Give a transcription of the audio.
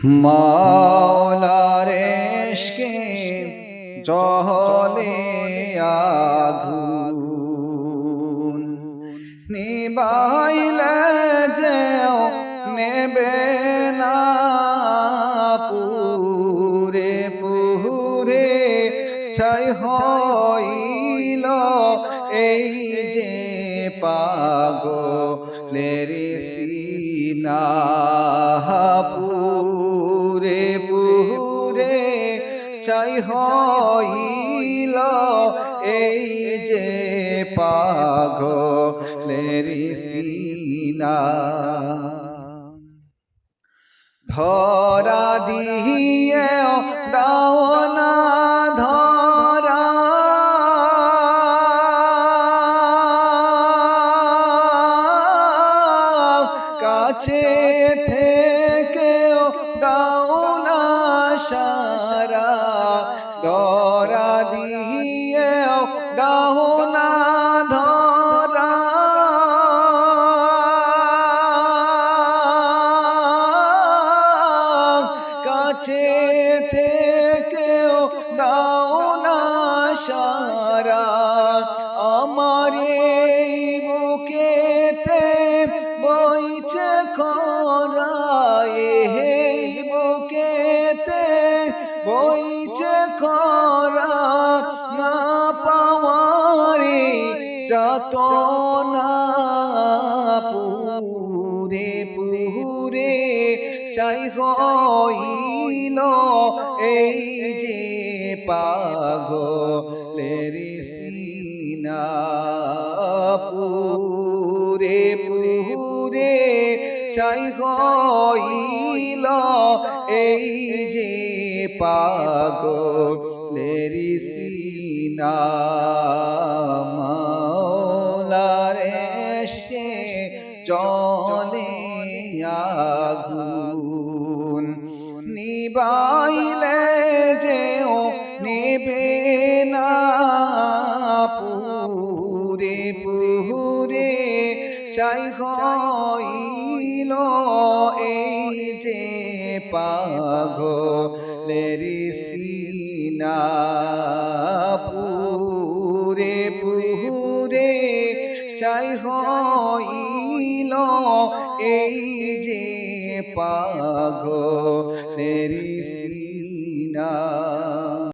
মাওলারেশকে জহলে আগুন, নিবাইলে যেও নেবে না পুরে পুরে ছাই হইল এই যে পাগলের সিনা চাই হইল এই যে পাগলের সিনা। ধরা দিয়ে দাও না ধরা। কাছে থেকেও দাও না ধরা যত না পুরে পুরে চাই হইল এই যে পাগলের সিনা পুরে পুরে চাই হইল এই যে পাগলের সিনা চলে আগুন নিবাইলে যেও, নেবে না পুরে পুরে চাই হইল এই যে পাগলের সিনা পুরে চাই হইল এই যে পাগো তেরি সিনা।